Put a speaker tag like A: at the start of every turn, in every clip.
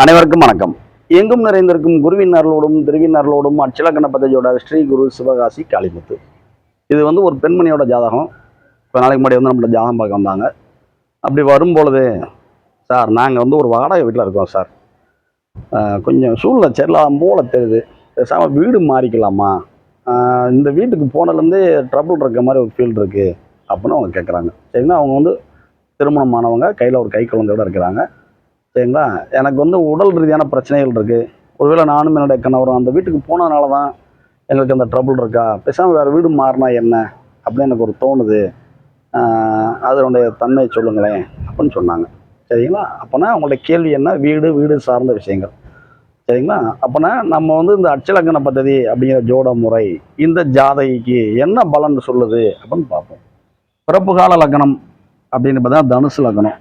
A: அனைவருக்கும் வணக்கம். எங்கும் நிறைந்திருக்கும் குருவினர்களோடும் திருவினர்களோடும் அச்சிலக்கண பதவியோட ஸ்ரீ குரு சிவகாசி காளிமுத்து. இது வந்து ஒரு பெண்மணியோட ஜாதகம். இப்போ நாளைக்கு முன்னாடி வந்து நம்மளோட ஜாதகம் பார்க்க வந்தாங்க. அப்படி வரும்பொழுது சார் நாங்கள் வந்து ஒரு வாடகை வீட்டில் இருக்கோம் சார். கொஞ்சம் சூழ்நிலை சரியில்லாம போல தெரியுது. பேசாமல் வீடு மாறிக்கலாமா? இந்த வீட்டுக்கு போனதுலேருந்தே ட்ரபுள் இருக்க மாதிரி ஒரு ஃபீல் இருக்குது அப்படின்னு அவங்க கேட்குறாங்க சரிங்களா? அவங்க வந்து திருமணமானவங்க கையில் ஒரு கை குழந்தையோடு இருக்கிறாங்க. சரிங்களா? எனக்கு வந்து உடல் ரீதியான பிரச்சனைகள் இருக்குது ஒருவேளை நானும் என்னுடைய கணவரும் அந்த வீட்டுக்கு போனதுனால தான் எங்களுக்கு அந்த ட்ரபுள் இருக்கா? பேசாமல் வேறு வீடு மாறினா என்ன? அப்படின்னு எனக்கு ஒரு தோணுது. அதனுடைய தன்மையை சொல்லுங்களேன் அப்படின்னு சொன்னாங்க. சரிங்களா? அப்போனா அவங்களுடைய கேள்வி என்ன? வீடு வீடு சார்ந்த விஷயங்கள். சரிங்களா? அப்போனா நம்ம வந்து இந்த அச்சலக்கண பദ്ധதி அப்படிங்கிற ஜோட முறை இந்த ஜாதகிக்கு என்ன பலன் சொல்லுது அப்படின்னு பார்ப்போம். பிறப்பு கால லக்னம் அப்படின்னு பார்த்தா தனுசு லக்னம்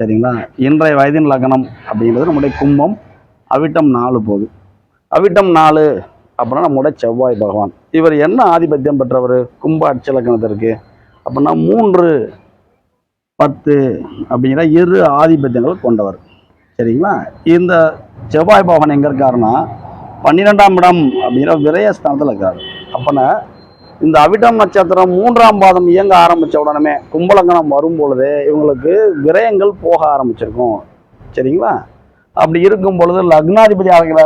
A: சரிங்களா? இன்றைய வயதின் லக்னம் அப்படிங்கிறது நம்முடைய கும்பம் அவிட்டம் நாலு போகுது அவிட்டம் நாலு அப்படின்னா நம்முடைய செவ்வாய் பகவான். இவர் என்ன ஆதிபத்தியம் பெற்றவர்? கும்ப அட்ச லக்னத்திற்கு. அப்படின்னா மூன்று பத்து அப்படிங்கிற இரு ஆதிபத்தியங்கள் கொண்டவர். சரிங்களா? இந்த செவ்வாய் பகவான் எங்கே இருக்காருன்னா பன்னிரெண்டாம் இடம் அப்படிங்கிற விரயஸ்தானத்தில் இருக்கார். அப்போனா இந்த அவிட்டம் நட்சத்திரம் மூன்றாம் பாதம் இயங்க ஆரம்பித்த உடனே கும்பலங்கனம் வரும் பொழுது இவங்களுக்கு விரயங்கள் போக ஆரம்பிச்சிருக்கும். சரிங்களா? அப்படி இருக்கும் பொழுது லக்னாதிபதி ஆகிற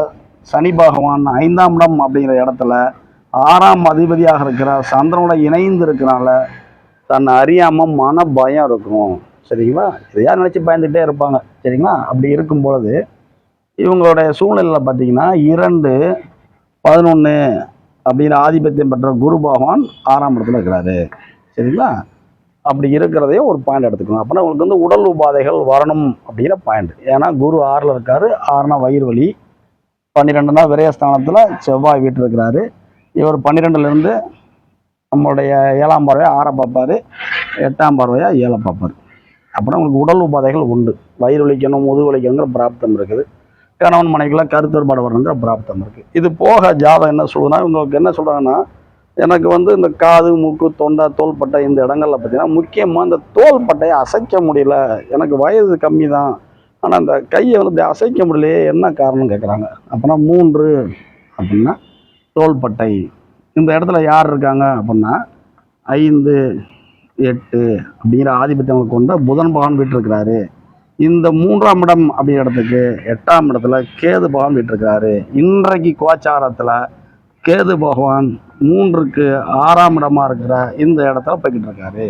A: சனி பகவான் ஐந்தாம் இடம் அப்படிங்கிற இடத்துல ஆறாம் அதிபதியாக இருக்கிற சந்திரனோட இணைந்து இருக்கிறனால தன்னை அறியாமல் மன பயம் இருக்கும். சரிங்களா? எதையா நினச்சி பயந்துகிட்டே இருப்பாங்க. சரிங்களா? அப்படி இருக்கும் பொழுது இவங்களுடைய சூழ்நிலையில் பார்த்தீங்கன்னா இரண்டு பதினொன்று அப்படின்னு ஆதிபத்தியம் பெற்ற குரு பகவான் ஆறாம் இடத்துல இருக்கிறாரு. சரிங்களா? அப்படி இருக்கிறதையே ஒரு பாயிண்ட் எடுத்துக்கணும். அப்போனா உங்களுக்கு வந்து உடல் உபாதைகள் வரணும் அப்படிங்கிற பாயிண்ட் ஏன்னா குரு ஆறில் இருக்காரு. ஆறுனா வயிறு வலி. பன்னிரெண்டுனா விரயஸ்தானத்தில் செவ்வாய் வீட்டில் இருக்கிறாரு. இவர் பன்னிரெண்டுலேருந்து நம்மளுடைய ஏழாம் பார்வையாக ஆறை பார்ப்பாரு. எட்டாம் பார்வையாக ஏழை பார்ப்பார். அப்படின்னா உங்களுக்கு உடல் உபாதைகள் உண்டு. வயிறு வலிக்கணும் முதுகு வலிக்கணுங்கிற பிராப்தம் இருக்குது. கணவன் மனைவிக்குள்ள கருத்து வேறுபாடு வரணுங்கிற பிராப்தம் இருக்குது இது போக ஜாதகம் என்ன சொல்லுதுன்னா இவங்களுக்கு என்ன சொல்கிறாங்கன்னா எனக்கு வந்து இந்த காது மூக்கு தொண்டை தோள்பட்டை இந்த இடங்களில் பார்த்தீங்கன்னா முக்கியமாக இந்த தோள்பட்டையை அசைக்க முடியல. எனக்கு வயது கம்மி தான் ஆனால் அந்த கையை வந்து இப்படி அசைக்க முடியலையே என்ன காரணம் கேட்குறாங்க அப்போனா மூன்று அப்படின்னா தோள்பட்டை. இந்த இடத்துல யார் இருக்காங்க அப்படின்னா ஐந்து எட்டு அப்படிங்கிற ஆதிபத்தியம் கொண்ட புதன் பகவான் வீட்டிருக்கிறாரு. இந்த மூன்றாம் இடம் அப்படிங்கிற இடத்துக்கு எட்டாம் இடத்துல கேது பகவான் விட்டுருக்காரு இன்றைக்கு கோச்சாரத்தில் கேது பகவான் மூன்றுக்கு ஆறாம் இடமா இருக்கிற இந்த இடத்துல போய்கிட்டு இருக்காரு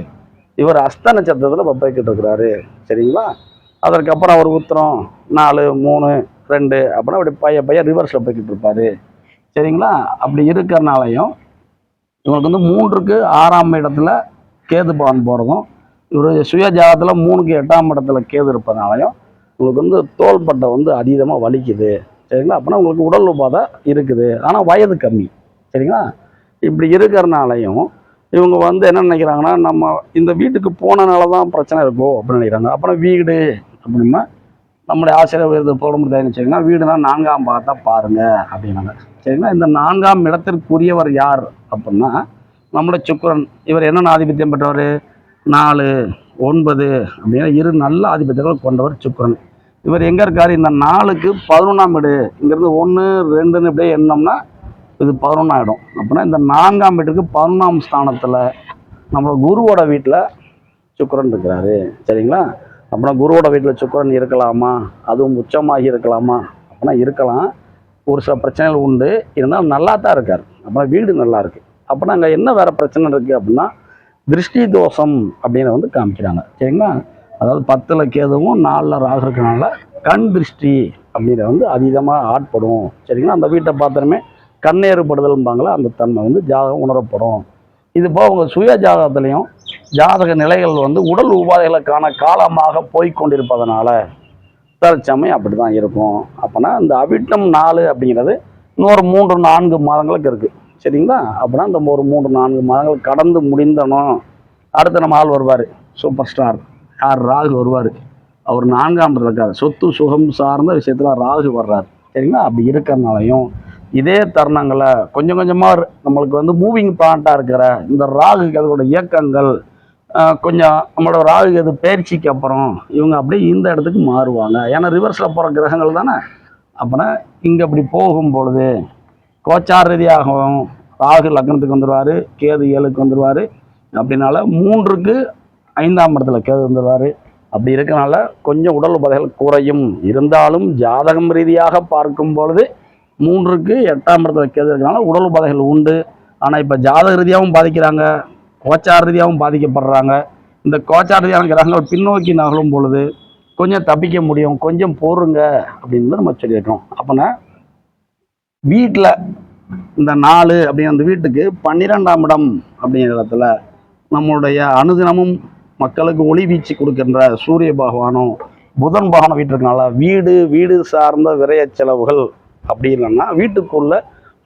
A: இவர் அஸ்த நட்சத்திரத்தில் இப்போ போய்கிட்டு இருக்கிறாரு சரிங்களா? அதற்கப்புறம் அவர் உத்தரம் நாலு மூணு ரெண்டு அப்படின்னா அப்படி பைய பையன் ரிவர்ஸில் போய்கிட்டு இருப்பார் சரிங்களா? அப்படி இருக்கிறனாலையும் இவங்களுக்கு வந்து மூன்றுக்கு ஆறாம் இடத்துல கேது பகவான் போகிறதும் இவர் சுய ஜாதத்தில் மூணுக்கு எட்டாம் இடத்துல கேது இருப்பதனாலையும் உங்களுக்கு வந்து தோள்பட்டை வந்து அதீதமாக வலிக்குது. சரிங்களா? அப்படின்னா உங்களுக்கு உடல் உபாதை இருக்குது. ஆனால் வயது கம்மி. சரிங்களா? இப்படி இருக்கிறனாலையும் இவங்க வந்து என்ன நினைக்கிறாங்கன்னா நம்ம இந்த வீட்டுக்கு போனனால தான் பிரச்சனை இருக்கோ அப்படின்னு நினைக்கிறாங்க. அப்புறம் வீடு அப்படின்னா நம்முடைய ஆசிரியர் விருது போட முடியாது வச்சுக்கோங்கன்னா வீடுனா நான்காம் பார்த்தா பாருங்க அப்படின்னாங்க. சரிங்களா? இந்த நான்காம் இடத்திற்குரியவர் யார் அப்படின்னா நம்முடைய சுக்கரன். இவர் என்னென்ன ஆதிபத்தியம் பெற்றவர்? நாலு ஒன்பது அப்படின்னா இரு நல்ல ஆதிபத்தியங்கள் கொண்டவர் சுக்கிரன். இவர் எங்கே இருக்கார்? இந்த நாலுக்கு பதினொன்றாம் வீடு. இங்கேருந்து ஒன்று ரெண்டுன்னு இப்படியே எண்ணோம்னா இது பதினொன்றாம் இடம் அப்படின்னா இந்த நான்காம் வீட்டுக்கு பதினொன்றாம் ஸ்தானத்தில் நம்ம குருவோட வீட்டில் சுக்கிரன் இருக்கிறாரு. சரிங்களா? அப்படின்னா குருவோட வீட்டில் சுக்கிரன் இருக்கலாமா? அதுவும் உச்சமாகி இருக்கலாமா? அப்படின்னா இருக்கலாம். ஒரு சில பிரச்சனைகள் உண்டு. இருந்தாலும் நல்லா தான் இருக்கார். அப்புறம் வீடு நல்லா இருக்கு அப்படின்னா அங்கே என்ன வேறு பிரச்சனை இருக்குது அப்படின்னா திருஷ்டி தோஷம் அப்படின்னு வந்து காமிக்கிறாங்க. சரிங்களா? அதாவது பத்தில் கேதுவும் நாலில் ராகு இருக்கனால கண் திருஷ்டி அப்படிங்கிற வந்து அதீதமாக ஆட்படும். சரிங்களா? அந்த வீட்டை பார்த்தோமே கண்ணேறுபடுதல்பாங்களா அந்த தன்மை வந்து ஜாதகம் உணரப்படும். இது போக உங்கள் சுய ஜாதகத்துலேயும் ஜாதக நிலைகள் வந்து உடல் உபாதைகளுக்கான காலமாக போய்கொண்டிருப்பதனால தற்சமயம் அப்படி தான் இருக்கும். அப்போனா இந்த அவிட்டம் நாலு அப்படிங்கிறது இன்னொரு மூன்று நான்கு மாதங்களுக்கு இருக்குது சரிங்களா? அப்படின்னா இந்த ஒரு மூன்று நான்கு மாதங்கள் கடந்து முடிந்தனும் அடுத்து நம்ம ஆள் வருவார் சூப்பர் ஸ்டார். யார்? ராகு வருவார். அவர் நான்காம் இருக்கார். சொத்து சுகம் சார்ந்த விஷயத்தில் ராகு வர்றார். சரிங்களா? அப்படி இருக்கிறனாலையும் இதே தருணங்களை கொஞ்சம் கொஞ்சமாக நம்மளுக்கு வந்து மூவிங் பாயிண்ட்டாக இருக்கிற இந்த ராகு அதோட இயக்கங்கள் கொஞ்சம் நம்மளோட ராகு எது பயிற்சிக்கு அப்புறம் இவங்க அப்படியே இந்த இடத்துக்கு மாறுவாங்க. ஏன்னா ரிவர்ஸில் போகிற கிரகங்கள் தானே? அப்போனா இங்கே அப்படி போகும் பொழுது கோச்சார் ரீதியாகவும் ராகு லக்னத்துக்கு வந்துடுவார் கேது ஏழுக்கு வந்துடுவார் அப்படினால மூன்றுக்கு ஐந்தாம் இடத்துல கேது வந்துடுவார் அப்படி இருக்கனால கொஞ்சம் உடல் உபாதைகள் குறையும். இருந்தாலும் ஜாதகம் ரீதியாக பார்க்கும் பொழுது மூன்றுக்கு எட்டாம் இடத்துல கேது இருக்கனால உடல் உபாதைகள் உண்டு. ஆனால் இப்போ ஜாதக ரீதியாகவும் பாதிக்கிறாங்க கோச்சார் ரீதியாகவும் பாதிக்கப்படுறாங்க. இந்த கோச்சார் ரீதியான கிரகங்கள் பின்னோக்கி நகலும் பொழுது கொஞ்சம் தப்பிக்க முடியும் கொஞ்சம் போருங்க அப்படின்னு நம்ம சொல்லியிருக்கோம். அப்போனா வீட்டில் இந்த நாலு அப்படிங்கிற அந்த வீட்டுக்கு பன்னிரெண்டாம் இடம் அப்படிங்கிற இடத்துல நம்மளுடைய அனுதினமும் மக்களுக்கு ஒளி வீச்சு கொடுக்கின்ற சூரிய பகவானும் புதன் பகவானும் வீட்டிருக்கனால வீடு வீடு சார்ந்த விரைய செலவுகள் அப்படி இல்லைன்னா வீட்டுக்குள்ள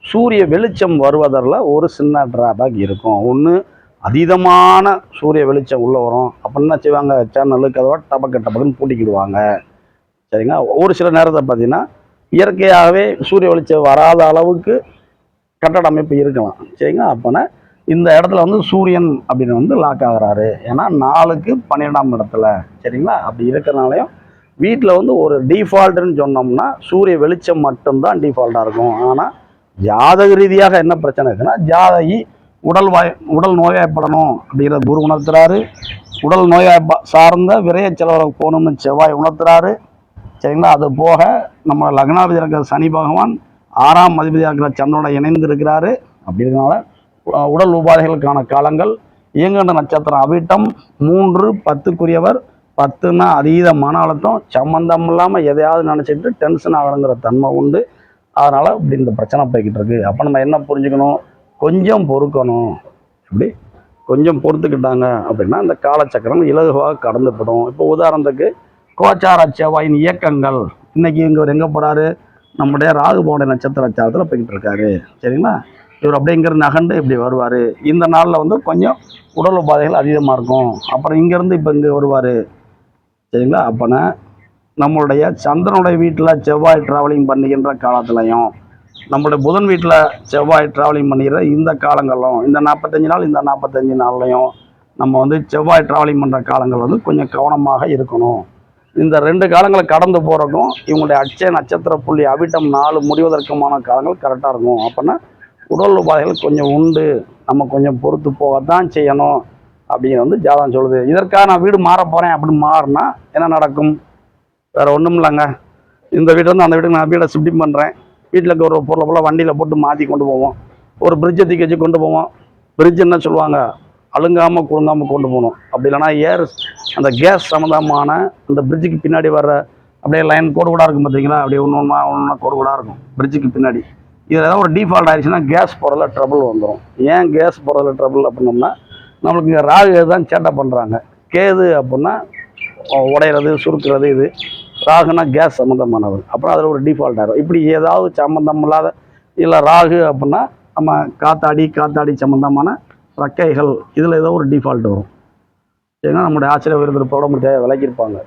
A: சூரிய வெளிச்சம் வருவதில் ஒரு சின்ன ட்ராபேக் இருக்கும். ஒன்று அதீதமான சூரிய வெளிச்சம் உள்ளே வரும். அப்போ என்ன செய்வாங்க? சேனலுக்கு அதோட டபக்கு டபக்குன்னு பூட்டிக்கிடுவாங்க. சரிங்களா? ஒரு சில நேரத்தை பார்த்தீங்கன்னா இயற்கையாகவே சூரிய வெளிச்சம் வராத அளவுக்கு கட்டட அமைப்பு இருக்கலாம். சரிங்களா? அப்போனா இந்த இடத்துல வந்து சூரியன் அப்படின்னு வந்து லாக் ஆகிறாரு. ஏன்னா நாளுக்கு பன்னிரெண்டாம் இடத்துல. சரிங்களா? அப்படி இருக்கிறனாலையும் வீட்டில் வந்து ஒரு டிஃபால்ட்டுன்னு சொன்னோம்னா சூரிய வெளிச்சம் மட்டும்தான் டிஃபால்ட்டாக இருக்கும். ஆனால் ஜாதக ரீதியாக என்ன பிரச்சனை இருக்குன்னா ஜாதகி உடல் வாய் உடல் நோயாய்ப்படணும் அப்படிங்கிற குரு உணர்த்துறாரு. உடல் நோயாய் சார்ந்த விரைய செலவரை போகணும்னு செவ்வாய் உணர்த்துறாரு. சரிங்களா? அது போக நம்ம லக்னாபதி இருக்கிற சனி பகவான் ஆறாம் அதிபதியாக இருக்கிற சந்திரனோட இணைந்து இருக்கிறாரு அப்படி உடல் உபாதைகளுக்கான காலங்கள் இயங்குகின்ற நட்சத்திரம் அவிட்டம் மூன்று பத்துக்குரியவர் பத்துன்னா அதீத மன அழுத்தம் சம்மந்தம் இல்லாமல் எதையாவது நினச்சிட்டு டென்ஷன் ஆகணுங்கிற தன்மை உண்டு. அதனால் இப்படி இந்த பிரச்சனை போய்கிட்டு இருக்கு. அப்போ நம்ம என்ன புரிஞ்சுக்கணும்? கொஞ்சம் பொறுக்கணும். இப்படி கொஞ்சம் பொறுத்துக்கிட்டாங்க அப்படின்னா இந்த காலச்சக்கரம் இலகுவாக கடந்துப்படும் இப்போ உதாரணத்துக்கு கோச்சார செவ்வாயின் இயக்கங்கள். இன்னைக்கு இவர் எங்கே போகிறாரு நம்முடைய ராகுபோன நட்சத்திர சாரத்தில் போய்கிட்டு இருக்காரு. சரிங்களா? இவர் அப்படியே இங்கேருந்து நகண்டு இப்படி வருவார். இந்த நாளில் வந்து கொஞ்சம் உடல் உபாதைகள் அதிகமாக இருக்கும். அப்புறம் இங்கேருந்து இப்போ இங்கே வருவார். சரிங்களா? அப்போனா நம்மளுடைய சந்திரனுடைய வீட்டில் செவ்வாய் ட்ராவலிங் பண்ணுகின்ற காலத்துலையும் நம்மளுடைய புதன் வீட்டில் செவ்வாய் ட்ராவலிங் பண்ணுகிற இந்த காலங்களும் இந்த நாற்பத்தஞ்சு நாள் இந்த நாற்பத்தஞ்சு நாள்லையும் நம்ம வந்து செவ்வாய் ட்ராவலிங் பண்ணுற காலங்கள் வந்து கொஞ்சம் கவனமாக இருக்கணும். இந்த ரெண்டு காலங்களை கடந்து போகிறக்கும் இவங்களுடைய அட்சய நட்சத்திர புள்ளி அவிட்டம் நாலு முடிவதற்குமான காலங்கள் கரெக்டாக இருக்கும். அப்போனா உடல் உபாதைகள் கொஞ்சம் உண்டு. நம்ம கொஞ்சம் பொறுத்து போகத்தான் செய்யணும் அப்படிங்கிறது வந்து ஜாதகம் சொல்லுது. இதற்காக நான் வீடு மாற போகிறேன் அப்படின்னு மாறினா என்ன நடக்கும்? வேறு ஒன்றும் இல்லைங்க. இந்த வீடு வந்து அந்த வீட்டுக்கு நான் வீடை ஷிஃப்டிங் பண்ணுறேன் வீட்டில் இருக்க ஒரு பொருளை போல் வண்டியில் போட்டு மாற்றி கொண்டு போவோம். ஒரு பிரிட்ஜை தூக்கி வச்சு கொண்டு போவோம். பிரிட்ஜ் என்ன சொல்லுவாங்க? அழுங்காமல் குழுங்காமல் கொண்டு போகணும். அப்படி இல்லைன்னா ஏர் அந்த கேஸ் சம்மந்தமான அந்த பிரிட்ஜுக்கு பின்னாடி வர்ற அப்படியே லைன் கோடு கூட இருக்கும் பார்த்தீங்களா? அப்படியே ஒன்று ஒன்றா ஒன்று கோடு கூட இருக்கும். பிரிட்ஜுக்கு பின்னாடி. இதில் ஏதாவது ஒரு டிஃபால்ட் ஆயிடுச்சுன்னா கேஸ் போகிறதுல ட்ரபுள் வந்துடும் ஏன் கேஸ் போகிறதுல ட்ரபுள் அப்படின்னோம்னா நம்மளுக்கு இங்கே ராகு தான் சேட்டை பண்ணுறாங்க கேது அப்படின்னா உடையிறது சுருக்கிறது இது. ராகுனா கேஸ் சம்மந்தமானவர் அப்புறம் அதில் ஒரு டிஃபால்ட் ஆகிடும் இப்படி ஏதாவது சம்மந்தம் இல்லாத இல்லை ராகு அப்படின்னா நம்ம காத்தாடி காத்தாடி சம்மந்தமான ரக்கைகள் இதில் ஏதோ ஒரு டிஃபால்ட் வரும். சரிங்களா நம்முடைய ஆச்சரிய விருந்திருப்போட முடிய விளக்கியிருப்பாங்க.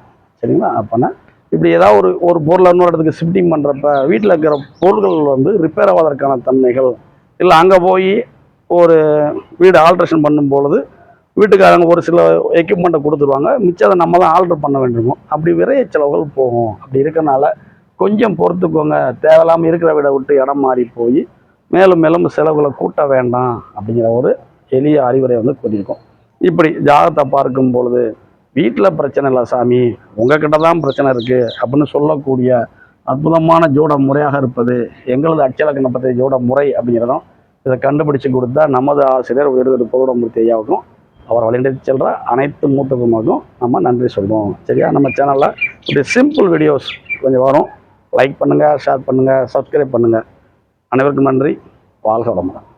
A: சரிங்களா? அப்போனா இப்படி ஏதாவது ஒரு ஒரு பொருளை இன்னொரு இடத்துக்கு ஷிஃப்டிங் பண்ணுறப்ப வீட்டில் இருக்கிற பொருள்கள் வந்து ரிப்பேர் ஆவதற்கான தன்மைகள் இல்லை அங்கே போய் ஒரு வீடு ஆல்ட்ரேஷன் பண்ணும் பொழுது வீட்டுக்காரங்க ஒரு சில எக்யூப்மெண்ட்டை கொடுத்துருவாங்க. மிச்சத்தை நம்ம தான் ஆல்டர் பண்ண வேண்டியிருக்கும் அப்படி விரைய செலவுகள் போகும். அப்படி இருக்கனால கொஞ்சம் பொறுத்துக்கோங்க. தேவையில்லாமல் இருக்கிற வீடை விட்டு இடம் மாறி போய் மேலும் மேலும் செலவுகளை கூட்ட வேண்டாம் அப்படிங்கிற ஒரு எளிய அறிவுரை வந்து கூறியிருக்கோம். இப்படி ஜாதகத்தை பார்க்கும் பொழுது வீட்டில் பிரச்சனை இல்லை சாமி உங்ககிட்ட தான் பிரச்சனை இருக்குது அப்படின்னு சொல்லக்கூடிய அற்புதமான ஜோட முறையாக இருப்பது எங்களது அச்சலக்கண பற்றிய ஜோட முறை அப்படிங்கிறதும் இதை கண்டுபிடிச்சு கொடுத்தா நமது ஆசிரியர் உயர்திரு பௌடமூர்த்தி ஐயாவுக்கும் அவர் வழிநடத்தி செல்கிற அனைத்து மூத்தகுமாருக்கும் நம்ம நன்றி சொல்லுவோம் சரியா? நம்ம சேனலில் இப்படி சிம்பிள் வீடியோஸ் கொஞ்சம் வரும். லைக் பண்ணுங்கள் ஷேர் பண்ணுங்கள் சப்ஸ்கிரைப் பண்ணுங்கள் அனைவருக்கும் நன்றி. வாழ்க வளமுடன்.